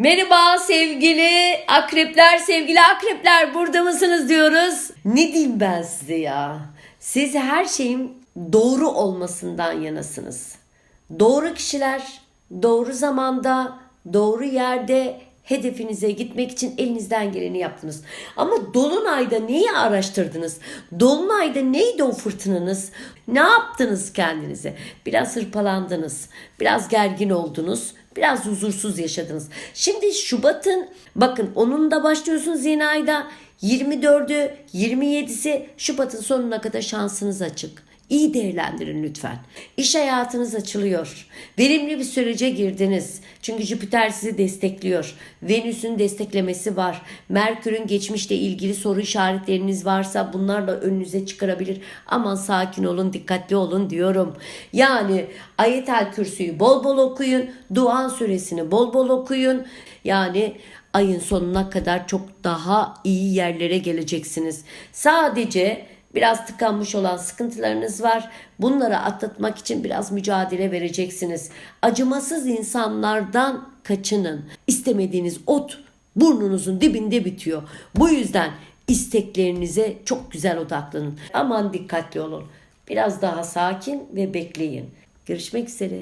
Merhaba sevgili akrepler, sevgili akrepler burada mısınız diyoruz. Ne diyeyim ben size ya? Siz her şeyin doğru olmasından yanasınız. Doğru kişiler, doğru zamanda, doğru yerde hedefinize gitmek için elinizden geleni yaptınız. Ama Dolunay'da neyi araştırdınız? Dolunay'da neydi o fırtınanız? Ne yaptınız kendinize? Biraz hırpalandınız, biraz gergin oldunuz, biraz huzursuz yaşadınız. Şimdi Şubat'ın bakın onun da başlıyorsunuz yeni ayda 24'ü 27'si Şubat'ın sonuna kadar şansınız açık. İyi değerlendirin lütfen. İş hayatınız açılıyor. Verimli bir sürece girdiniz. Çünkü Jüpiter sizi destekliyor. Venüs'ün desteklemesi var. Merkür'ün geçmişle ilgili soru işaretleriniz varsa bunlarla önünüze çıkarabilir. Aman sakin olun, dikkatli olun diyorum. Yani Ayetel Kürsü'yü bol bol okuyun. Duan suresini bol bol okuyun. Yani ayın sonuna kadar çok daha iyi yerlere geleceksiniz. Sadece Biraz tıkanmış olan sıkıntılarınız var. Bunları atlatmak için biraz mücadele vereceksiniz. Acımasız insanlardan kaçının. İstemediğiniz ot burnunuzun dibinde bitiyor. Bu yüzden isteklerinize çok güzel odaklanın. Aman dikkatli olun. Biraz daha sakin ve bekleyin. Görüşmek üzere.